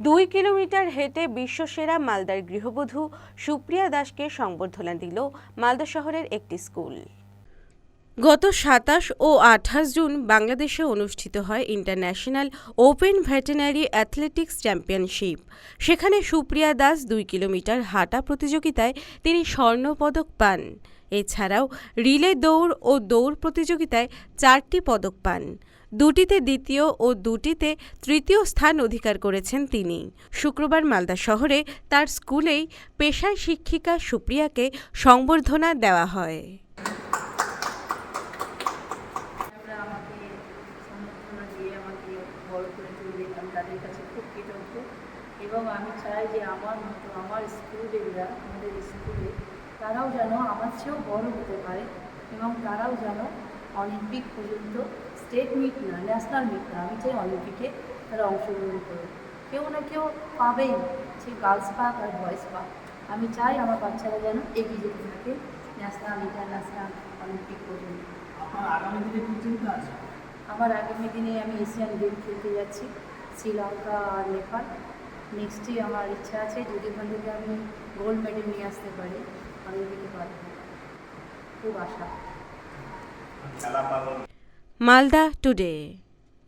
দুই কিলোমিটার হেঁটে বিশ্বসেরা মালদার গৃহবধূ সুপ্রিয়া দাসকে সংবর্ধনা দিল মালদা শহরের একটি স্কুল। গত সাতাশ ও আঠাশ জুন বাংলাদেশে অনুষ্ঠিত হয় international open veterinary athletics championship. সেখানে সুপ্রিয়া দাস দুই কিলোমিটার হাঁটা প্রতিযোগিতায় তিনি স্বর্ণপদক পান। এছাড়াও রিলে দৌড় ও দৌড় প্রতিযোগিতায় চারটি পদক পান। দুটিতে দ্বিতীয় ও দুটিতে তৃতীয় স্থান অধিকার করেছেন তিনি। শুক্রবার মালদা শহরে তার স্কুলেই পেশায় শিক্ষিকা সুপ্রিয়াকে সংবর্ধনা দেওয়া হয়। বড় করে তুলবে আমি তাদের কাছে খুব কৃতজ্ঞ। এবং আমি চাই যে আমার মতো আমার স্কুলেরা আমাদের স্কুলে, তারাও যেন আমার চেয়েও বড় হতে পারে এবং তারাও যেন অলিম্পিক পর্যন্ত স্টেট মিট না, ন্যাশনাল মিট না, আমি চাই অলিম্পিকে তারা অংশগ্রহণ করুক। কেউ না কেউ পাবেই, সে গার্লস পাক আর বয়েজ পাক আমি চাই আমার বাচ্চারা যেন এগিয়ে যেতে থাকে, ন্যাশনাল ইন্টারন্যাশনাল অলিম্পিক পর্যন্ত। আপনার আগামী দিনে কি চিন্তা আছে? আমার আগামী দিনে আমি এশিয়ান গেম খেলতে যাচ্ছি শ্রীলঙ্কা আর নেপাল। নেক্সটই আমার ইচ্ছা আছে যদি ওখান থেকে আমি গোল্ড মেডেল নিয়ে আসতে পারি আমি দিতে পারব খুব আশা। মালদা টুডে